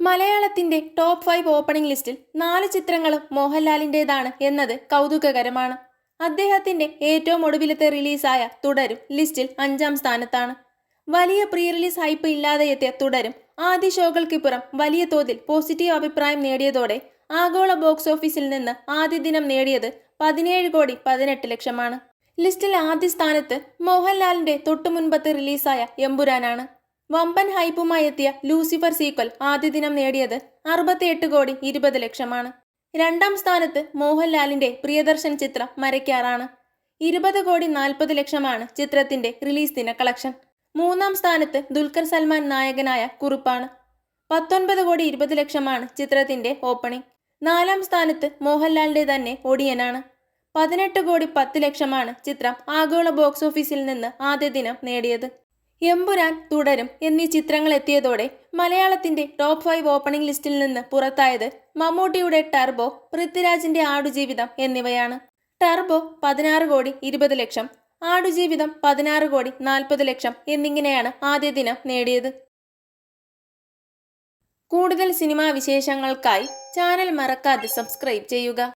മലയാളത്തിന്റെ top five opening ലിസ്റ്റിൽ നാല് ചിത്രങ്ങളും മോഹൻലാലിന്റെതാണ് എന്നത് കൗതുകകരമാണ്. അദ്ദേഹത്തിന്റെ ഏറ്റവും ഒടുവിലത്തെ റിലീസായ തുടരും ലിസ്റ്റിൽ അഞ്ചാം സ്ഥാനത്താണ്. വലിയ പ്രീ റിലീസ് ഹൈപ്പ് ഇല്ലാതെ എത്തിയ തുടരും ആദ്യ ഷോകൾക്കിപ്പുറം വലിയ തോതിൽ പോസിറ്റീവ് അഭിപ്രായം നേടിയതോടെ ആഗോള ബോക്സ് ഓഫീസിൽ നിന്ന് ആദ്യ ദിനം നേടിയത് പതിനേഴ് കോടി പതിനെട്ട് ലക്ഷമാണ്. ലിസ്റ്റിൽ ആദ്യ സ്ഥാനത്ത് മോഹൻലാലിന്റെ തൊട്ടുമുൻപത്ത് റിലീസായ എമ്പുരാനാണ്. വമ്പൻ ഹൈപ്പുമായി എത്തിയ ലൂസിഫർ സീക്വൽ ആദ്യ ദിനം നേടിയത് അറുപത്തിയെട്ട് കോടി ഇരുപത് ലക്ഷമാണ്. രണ്ടാം സ്ഥാനത്ത് മോഹൻലാലിന്റെ പ്രിയദർശൻ ചിത്രം മരയ്ക്കാറാണ്. ഇരുപത് കോടി നാൽപ്പത് ലക്ഷമാണ് ചിത്രത്തിന്റെ റിലീസ് ദിന കളക്ഷൻ. മൂന്നാം സ്ഥാനത്ത് ദുൽഖർ സൽമാൻ നായകനായ കുറുപ്പാണ്. പത്തൊൻപത് കോടി ഇരുപത് ലക്ഷമാണ് ചിത്രത്തിന്റെ ഓപ്പണിംഗ്. നാലാം സ്ഥാനത്ത് മോഹൻലാലിന്റെ തന്നെ ഒടിയനാണ്. പതിനെട്ട് കോടി പത്ത് ലക്ഷമാണ് ചിത്രം ആഗോള ബോക്സ് ഓഫീസിൽ നിന്ന് ആദ്യ ദിനം നേടിയത്. എമ്പുരാൻ തുടരും എന്നീ ചിത്രങ്ങൾ എത്തിയതോടെ മലയാളത്തിന്റെ ടോപ്പ് ഫൈവ് ഓപ്പണിംഗ് ലിസ്റ്റിൽ നിന്ന് പുറത്തായത് മമ്മൂട്ടിയുടെ ടർബോ പൃഥ്വിരാജിന്റെ ആടുജീവിതം എന്നിവയാണ്. ടർബോ പതിനാറ് കോടി ഇരുപത് ലക്ഷം ആടുജീവിതം പതിനാറ് കോടി നാൽപ്പത് ലക്ഷം എന്നിങ്ങനെയാണ് ആദ്യ ദിനം നേടിയത്. കൂടുതൽ സിനിമാ വിശേഷങ്ങൾക്കായി ചാനൽ മറക്കാതെ സബ്സ്ക്രൈബ് ചെയ്യുക.